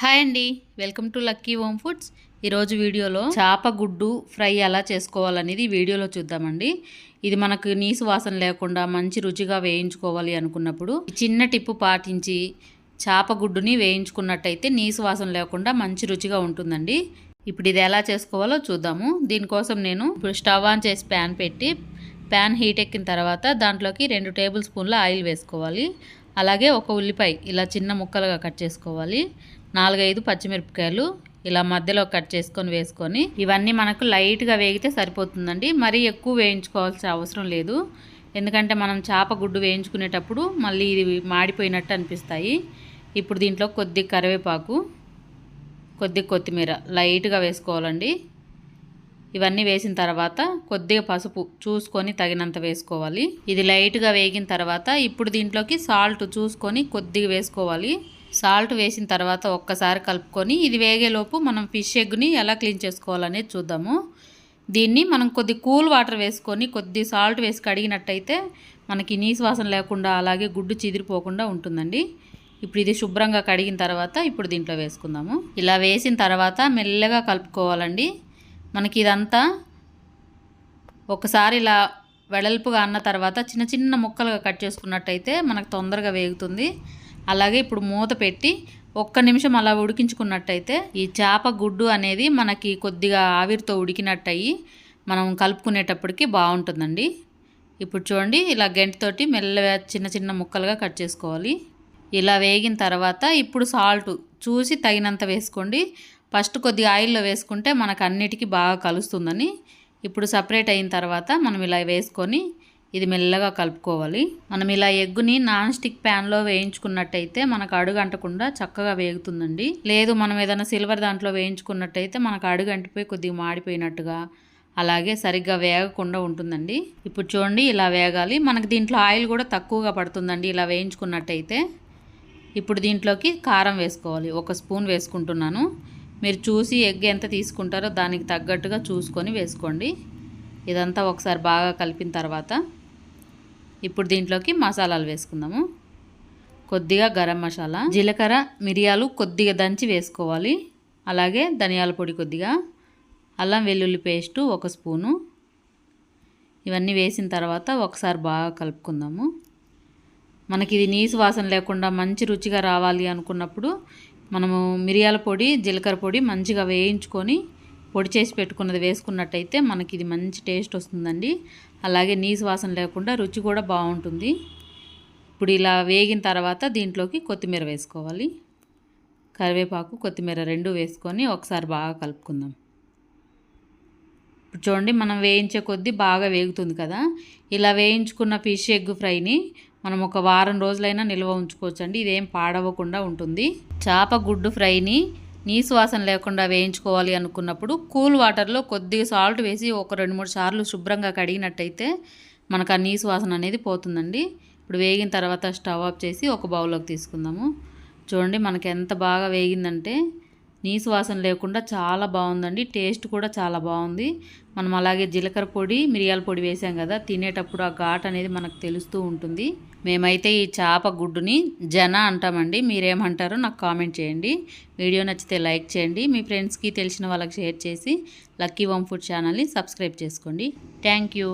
Hi అండి. Welcome to lucky home foods. ఈరోజు వీడియోలో చేప గుడ్డు ఫ్రై ఎలా చేసుకోవాలనేది వీడియోలో చూద్దామండి. ఇది మనకు నీసు వాసన లేకుండా మంచి రుచిగా వేయించుకోవాలి అనుకున్నప్పుడు చిన్న టిప్పు పాటించి చేప గుడ్డుని వేయించుకున్నట్టయితే నీసు వాసన లేకుండా మంచి రుచిగా ఉంటుందండి. ఇప్పుడు ఇది ఎలా చేసుకోవాలో చూద్దాము. దీనికోసం నేను ఇప్పుడు స్టవ్ ఆన్ చేసి ప్యాన్ పెట్టి ప్యాన్ హీట్ ఎక్కిన తర్వాత దాంట్లోకి రెండు టేబుల్ స్పూన్ల ఆయిల్ వేసుకోవాలి. అలాగే ఒక ఉల్లిపాయ ఇలా చిన్న ముక్కలుగా కట్ చేసుకోవాలి. నాలుగైదు పచ్చిమిరపకాయలు ఇలా మధ్యలో కట్ చేసుకొని వేసుకొని ఇవన్నీ మనకు లైట్గా వేగితే సరిపోతుందండి. మరీ ఎక్కువ వేయించుకోవాల్సిన అవసరం లేదు. ఎందుకంటే మనం చేప గుడ్డు వేయించుకునేటప్పుడు మళ్ళీ ఇది మాడిపోయినట్టు అనిపిస్తాయి. ఇప్పుడు దీంట్లో కొద్ది కరివేపాకు కొద్ది కొత్తిమీర లైట్గా వేసుకోవాలండి. ఇవన్నీ వేసిన తర్వాత కొద్దిగా పసుపు చూసుకొని తగినంత వేసుకోవాలి. ఇది లైట్గా వేగిన తర్వాత ఇప్పుడు దీంట్లోకి సాల్ట్ చూసుకొని కొద్దిగా వేసుకోవాలి. సాల్ట్ వేసిన తర్వాత ఒక్కసారి కలుపుకొని ఇది వేగేలోపు మనం ఫిష్ ఎగ్ని ఎలా క్లీన్ చేసుకోవాలనేది చూద్దాము. దీన్ని మనం కొద్ది కూల్ వాటర్ వేసుకొని కొద్ది సాల్ట్ వేసి కడిగినట్టయితే మనకి నీసు వాసన లేకుండా అలాగే గుడ్డు చిదిరిపోకుండా ఉంటుందండి. ఇప్పుడు ఇది శుభ్రంగా కడిగిన తర్వాత ఇప్పుడు దీంట్లో వేసుకుందాము. ఇలా వేసిన తర్వాత మెల్లగా కలుపుకోవాలండి. మనకి ఇదంతా ఒకసారి ఇలా వెడల్పుగా అన్న తర్వాత చిన్న చిన్న ముక్కలుగా కట్ చేసుకున్నట్టయితే మనకు తొందరగా వేగుతుంది. అలాగే ఇప్పుడు మూత పెట్టి ఒక్క నిమిషం అలా ఉడికించుకున్నట్టయితే ఈ చేప గుడ్డు అనేది మనకి కొద్దిగా ఆవిరితో ఉడికినట్టయి మనం కలుపుకునేటప్పటికి బాగుంటుందండి. ఇప్పుడు చూడండి ఇలా గంటితోటి మెల్లగా చిన్న చిన్న ముక్కలుగా కట్ చేసుకోవాలి. ఇలా వేగిన తర్వాత ఇప్పుడు సాల్ట్ చూసి తగినంత వేసుకోండి. ఫస్ట్ కొద్దిగా ఆయిల్లో వేసుకుంటే మనకు అన్నిటికీ బాగా కలుస్తుందని. ఇప్పుడు సపరేట్ అయిన తర్వాత మనం ఇలా వేసుకొని ఇది మెల్లగా కలుపుకోవాలి. మనం ఇలా ఎగ్గుని నాన్ స్టిక్ ప్యాన్లో వేయించుకున్నట్టయితే మనకు అడుగు అంటకుండా చక్కగా వేగుతుందండి. లేదు మనం ఏదైనా సిల్వర్ దాంట్లో వేయించుకున్నట్టయితే మనకు అడుగు అంటిపోయి కొద్దిగా మాడిపోయినట్టుగా అలాగే సరిగ్గా వేగకుండా ఉంటుందండి. ఇప్పుడు చూడండి ఇలా వేగాలి. మనకు దీంట్లో ఆయిల్ కూడా తక్కువగా పడుతుందండి ఇలా వేయించుకున్నట్టయితే. ఇప్పుడు దీంట్లోకి కారం వేసుకోవాలి. ఒక స్పూన్ వేసుకుంటున్నాను. మీరు చూసి ఎగ్ ఎంత తీసుకుంటారో దానికి తగ్గట్టుగా చూసుకొని వేసుకోండి. ఇదంతా ఒకసారి బాగా కలిపిన తర్వాత ఇప్పుడు దీంట్లోకి మసాలాలు వేసుకుందాము. కొద్దిగా గరం మసాలా జీలకర్ర మిరియాలు కొద్దిగా దంచి వేసుకోవాలి. అలాగే ధనియాల పొడి కొద్దిగా అల్లం వెల్లుల్లి పేస్టు ఒక స్పూను. ఇవన్నీ వేసిన తర్వాత ఒకసారి బాగా కలుపుకుందాము. మనకి ఇది నీసు వాసన లేకుండా మంచి రుచిగా రావాలి అనుకున్నప్పుడు మనము మిరియాల పొడి జీలకర్ర పొడి మంచిగా వేయించుకొని పొడి చేసి పెట్టుకున్నది వేసుకున్నట్టయితే మనకి ఇది మంచి టేస్ట్ వస్తుందండి. అలాగే నీసు వాసన లేకుండా రుచి కూడా బాగుంటుంది. ఇప్పుడు ఇలా వేగిన తర్వాత దీంట్లోకి కొత్తిమీర వేసుకోవాలి. కరివేపాకు కొత్తిమీర రెండు వేసుకొని ఒకసారి బాగా కలుపుకుందాం. ఇప్పుడు చూడండి మనం వేయించే కొద్దీ బాగా వేగుతుంది కదా. ఇలా వేయించుకున్న ఫిష్ ఎగ్ ఫ్రైని మనం ఒక వారం రోజులైనా నిల్వ ఉంచుకోవచ్చు అండి ఇదేం పాడవకుండా ఉంటుంది. చేప గుడ్డు ఫ్రైని నీసు వాసన లేకుండా వేయించుకోవాలి అనుకున్నప్పుడు కూల్ వాటర్లో కొద్దిగా సాల్ట్ వేసి ఒక రెండు మూడు సార్లు శుభ్రంగా కడిగినట్టయితే మనకు ఆ నీసు వాసన అనేది పోతుందండి. ఇప్పుడు వేగిన తర్వాత స్టవ్ ఆఫ్ చేసి ఒక బౌల్లోకి తీసుకుందాము. చూడండి మనకి ఎంత బాగా వేగిందంటే నీసు వాసన లేకుండా చాలా బాగుందండి. టేస్ట్ కూడా చాలా బాగుంది. మనం అలాగే జీలకర్ర పొడి మిరియాల పొడి వేసాం కదా తినేటప్పుడు ఆ ఘాట్ అనేది మనకు తెలుస్తూ ఉంటుంది. మేమైతే ఈ చేప గుడ్డుని జన అంటామండి. మీరేమంటారో నాకు కామెంట్ చేయండి. వీడియో నచ్చితే లైక్ చేయండి. మీ ఫ్రెండ్స్కి తెలిసిన వాళ్ళకి షేర్ చేసి లక్కీ వమ్ ఫుడ్ ఛానల్ని సబ్స్క్రైబ్ చేసుకోండి. Thank you.